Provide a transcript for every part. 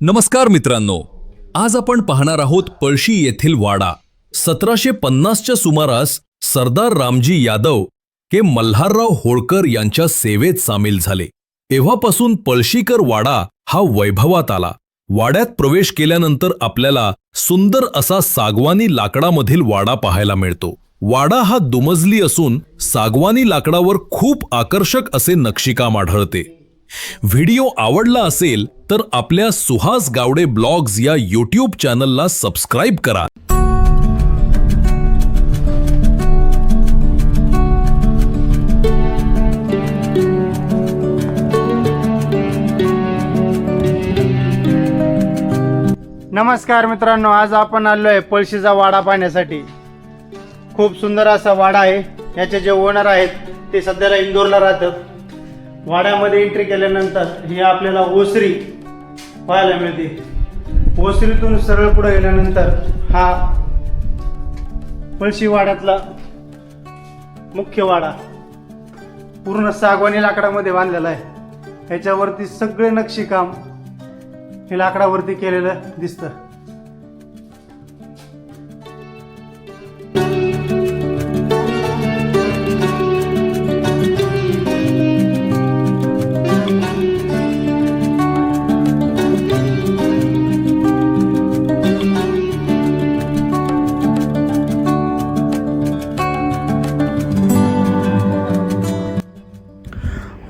नमस्कार मित्रांनो आज आपण पाहणार आहोत पळशी येथील वाडा. सतराशे पन्नासच्या सुमारास सरदार रामजी यादव हे मल्हारराव होळकर यांच्या सेवेत सामील झाले. तेव्हापासून पळशीकर वाडा हा वैभवात आला. वाड्यात प्रवेश केल्यानंतर आपल्याला सुंदर असा सागवानी लाकडामधील वाडा पाहायला मिळतो. वाडा हा दुमजली असून सागवानी लाकडावर खूप आकर्षक असे नक्षीकाम आढळते. व्हिडिओ आवडला असेल तर आपल्या सुहास गावडे ब्लॉग्स या यूट्यूब चॅनलला सबस्क्राईब करा. नमस्कार मित्रांनो आज आपण आलो आहे पळशीचा वाडा पाहण्यासाठी. खूप सुंदर असा वाडा आहे. याचे जे ओनर आहेत ते सध्याला इंदोरला राहतात. वाड्यामध्ये एंट्री केल्यानंतर ही आपल्याला ओसरी पाहायला मिळते. ओसरीतून सरळ पुढे गेल्यानंतर हा पळशी वाड्यातला मुख्य वाडा पूर्ण सागवानी लाकडामध्ये बांधलेला आहे. ह्याच्यावरती सगळे नक्षीकाम हे लाकडावरती केलेलं दिसतं.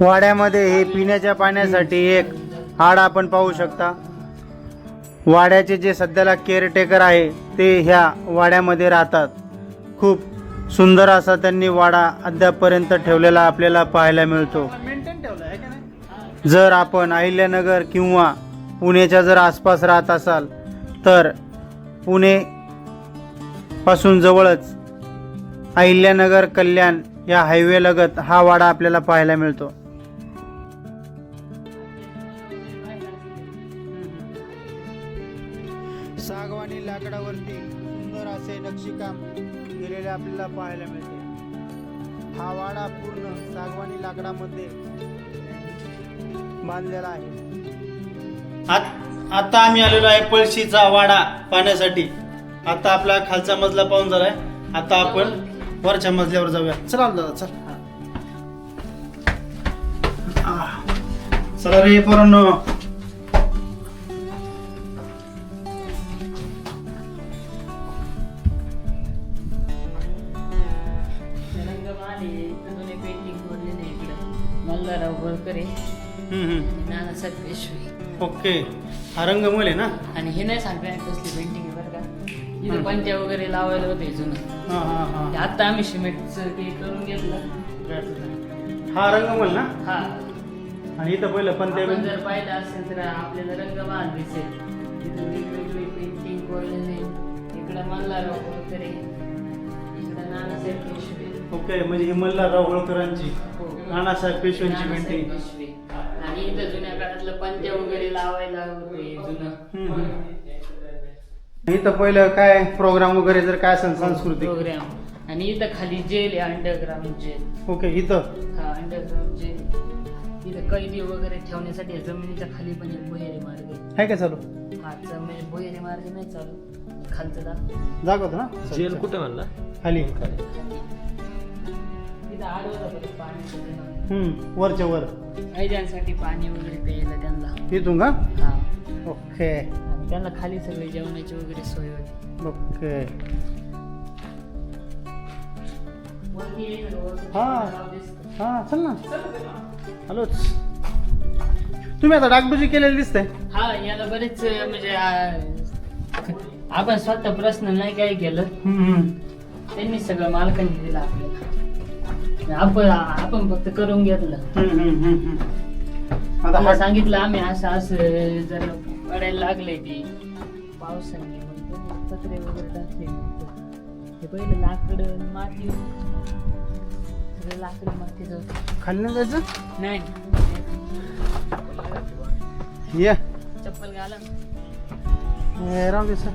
वाड्यामध्ये हे पिण्याच्या पाण्यासाठी एक आड आपण पाहू शकता. वाड्याचे जे सध्याला केअरटेकर आहे ते ह्या वाड्यामध्ये राहतात. खूप सुंदर असा त्यांनी वाडा अद्यापपर्यंत ठेवलेला आपल्याला पाहायला मिळतो. जर आपण अहिल्यानगर किंवा पुण्याच्या जर आसपास राहत असाल तर पुणे पासून जवळच अहिल्यानगर कल्याण या हायवेलगत हा वाडा आपल्याला पाहायला मिळतो. केलेले आपल्याला पाहायला मिळते. हा वाडा पूर्ण सागवानी लाकडामध्ये बांधलेला आहे. आता आम्ही आलेलो आहे पळशीचा वाडा पाहण्यासाठी. आता आपला खालचा मजला पाहून झालाय. आता आपण वरच्या मजल्यावर जाऊया. चला दादा चल. चला रे पोरांनो. ओके. हा रंगमूल आहे ना? आणि हे नाही सांगता येणार कसली पेंटिंग आहे बरं का. इथं पंत्या वगैरे लावायला होते जुनं. हा हा हा. आता आम्ही सिमेंटचं ते करून घेतलं. हा रंगमूल ना? हा. आणि इथं पहिलं पण ते आपण जर पाहिलं असेल तर आपल्याला रंगमान दिसेल. तिथं वेगवेगळी पेंटिंग कोरलेले इकडं मल्हारराव होळकरे इकडं नानासाहेब पेशवे ओके म्हणजे ही मल्हारराव होळकरांची हो. नानासाहेब पेशव्यांची पेंटिंग पेशवे. आणि इथं जुन्या काळातलं पंत्या लावायला होते. जुनं. इथं पहिलं काय प्रोग्राम वगैरे जर काय असेल सांस्कृतिक? प्रोग्राम आणि इथं खाली जेल आहे अंडरग्राऊंड जेल ओके इथं? हा अंडरग्राऊंड जेल इथं कैदी वगैरे ठेवण्यासाठी जमिनीच्या खाली पण एक भुहेरी मार्ग आहे. आहे का चालू? हा च- म्हणजे भुहेरी मार्ग नाही चालू. खालचं दाखव. जागवतो ना. जेल कुठे म्हणला? खाली. इथं आडवं पाणी हम्म वरच्या वर. कैद्यांसाठी पाणी वगैरे प्यायला त्यांना. इथून का? हा. ओके. आणि त्यांना खाली सगळी जेवणाची वगैरे सोय होती. ओके. हा. दिसतं. हा चल ना. हॅलोच. तुम्ही आता डागडुजी केलेली दिसतंय? हा याला बरेच म्हणजे आ, आपण स्वतः प्रश्न नाही काय केलं. त्यांनी सगळं मालकांनी दिलं आपल्याला. आपण आपण फक्त करून घेतलं. हम्म, हम्म, हम्म, हम्म. आता मला सांगितलं आम्ही असं असं जर पडायला लागले ते. पावसाने मग पत्रे वगैरे टाकले हे पहिलं लाकड माती सगळं लाकड माती जाऊ खाली नाही जायचं? नाही. ये. चप्पल घाला. हे राहू दे सर.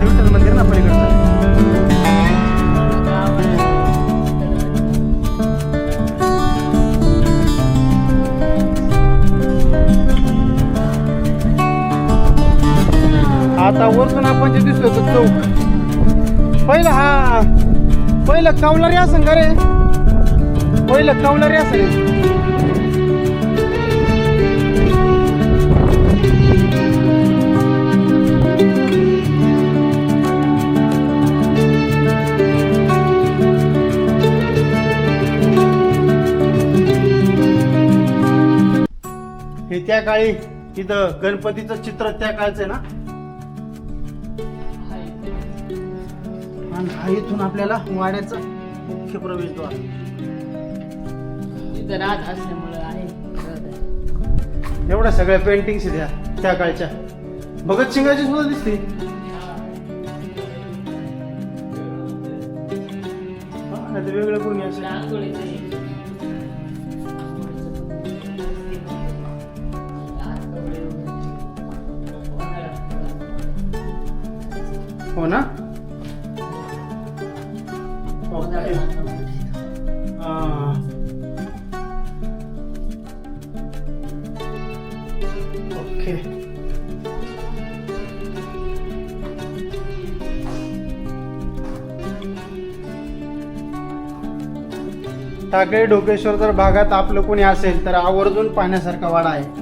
विठ्ठल मंदिर ना पलीकडचं? आता वरतून आपण जे दिसलो तर चौक. पहिला हा पहिलं कवलारी असं का रे? पहिलं कवलारी असं त्या काळी इथं गणपतीचं चित्र त्या काळचं आहे ना. आणि हा इथून आपल्याला वाड्याचा मुख्य प्रवेशद्वार असल्यामुळं आहे. एवढ्या सगळ्या पेंटिंग्स त्या त्या काळच्या भगतसिंगाची सुद्धा दिसते वेगळं कोणी रांगोळीचं Okay. टाकळी डोकेश्वर जर भागात आपलं कोणी असेल तर आवर्जून पाहण्यासारखा वाडा आहे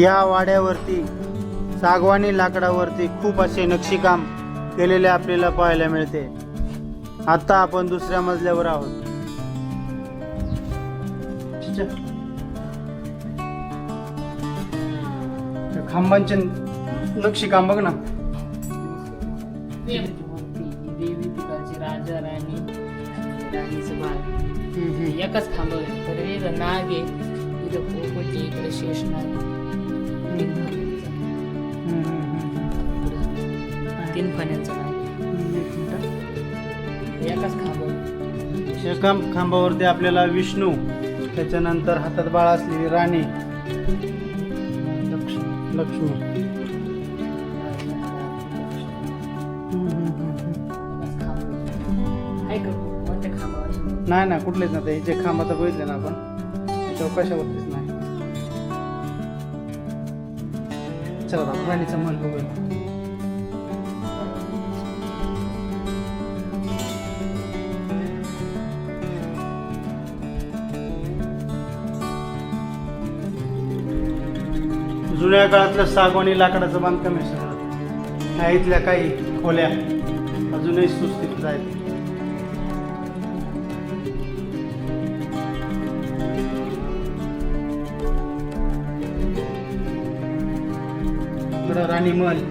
या वाड्यावरती सागवानी लाकडावरती खूप असे नक्षीकाम केलेले आपल्याला पाहायला मिळते. आता आपण दुसऱ्या मजल्यावर आहोत. खांबांचे नक्षीकाम बघ ना. राजा राणी एकच खांब नाग आहे इकडे शेष नाग आहे. तीन. एकच खांब. एका खांबावरती आपल्याला विष्णू त्याच्यानंतर हातात बाळ असलेली राणी लक्ष्मी नाही ना कुठलेच ना ते जे खांब आता बघितले ना आपण नाही चला आता राणीचं मन बघूया. जुन्या काळातलं सागवानी लाकडाचं बांधकाम आहे सगळं. ह्या इथल्या काही खोल्या अजूनही सुस्थितीत आहेत. आणि राणी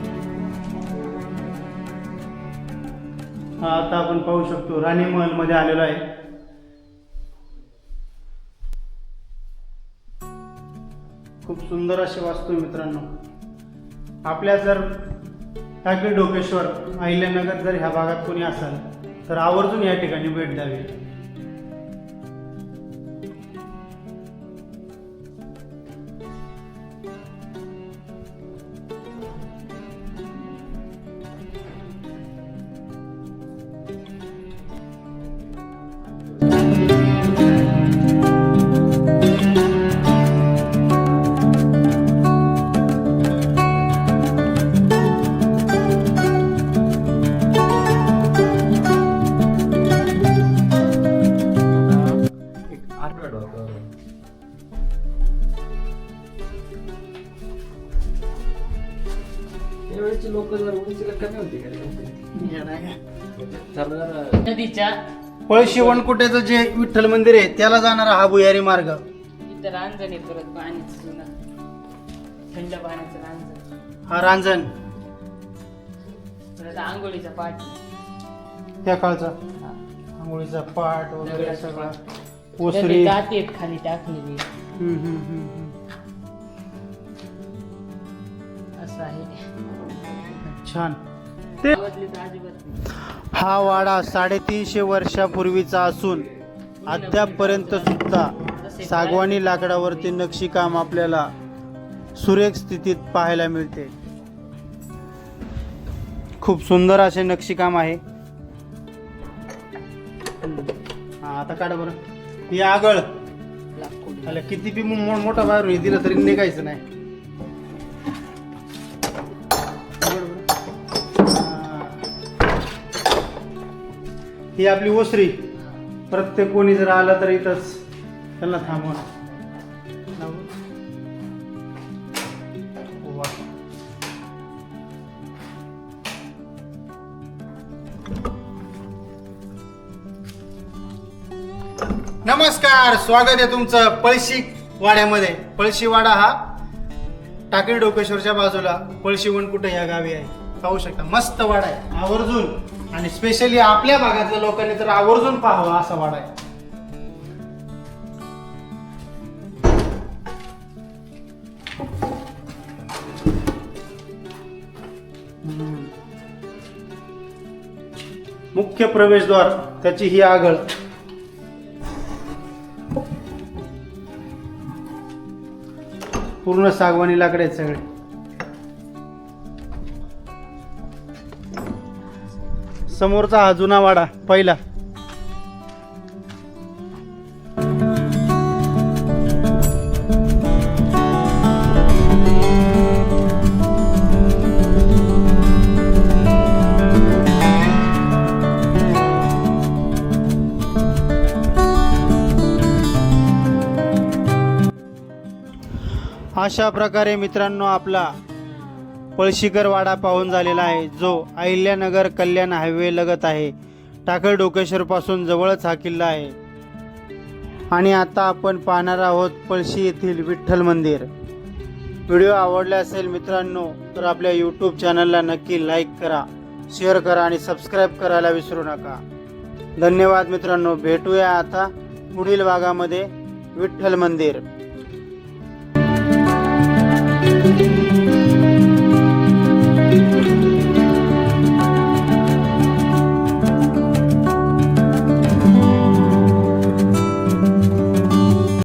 हा आता आपण पाहू शकतो राणी महलमध्ये आलेलो आहे. खूप सुंदर असे वास्तू मित्रांनो. आपल्या जर टाकी डोकेश्वर अहिल्यानगर जर ह्या भागात कोणी असाल तर आवर्जून या ठिकाणी भेट द्यावी. नदीच्या पळशी वनकुट्याचं जे विठ्ठल मंदिर आहे त्याला जाणारा हा भुयारी मार्ग. इथं रांजण आहे परत पाण्याचं जुना. थंड पाण्याचं रांजण. हा रांजण. परत आंघोळीचा पाठ. त्या काळचा. आंघोळीचा पाट वगैरे सगळा. ओसरी. आहेत खाली टाकलेली. हम्म, हम्म, हम्म, हम्म. असं आहे. छान. ते. हा वाडा साडेतीनशे वर्षापूर्वीचा असून अद्यापपर्यंत सुद्धा सागवानी लाकडावरती नक्षीकाम आपल्याला सुरेख स्थितीत पाहायला मिळते. खूप सुंदर असे नक्षीकाम आहे. हा आता काढा बरं. ही आगळ. किती बी मोठा बाहेर दिलं तरी निघायचं नाही. ही आपली ओसरी. प्रत्येक कोणी जर आलं तर इथंच त्यांना थांबवून. वा. नमस्कार स्वागत आहे तुमचं पळशी वाड्यामध्ये. पळशी वाडा हा टाकळी डोकेश्वरच्या बाजूला. पळशीवण कुठे या गावी आहे? पाहू शकता. मस्त वाडा आहे. आवर्जून. आणि स्पेशली आपल्या भागातल्या लोकांनी तर आवर्जून पाहावा असा वाडा आहे मुख्य प्रवेशद्वार त्याची ही आगळ. पूर्ण सागवानी लाकडे सगळे. समोरचा हा जुना वाडा पहिला. अशा प्रकारे मित्रांनो आपला पळशीकर वाडा पाहून झालेला आहे जो अहिल्यानगर कल्याण हायवे लगत आहे. टाकळ डोकेश्वरपासून जवळच हा किल्ला आहे. आणि आता आपण पाहणार आहोत पळशी येथील विठ्ठल मंदिर. व्हिडिओ आवडला असेल मित्रांनो तर आपल्या यूट्यूब चॅनलला नक्की लाईक करा शेअर करा आणि सबस्क्राईब करायला विसरू नका. धन्यवाद मित्रांनो भेटूया आता पुढील भागामध्ये विठ्ठल मंदिर.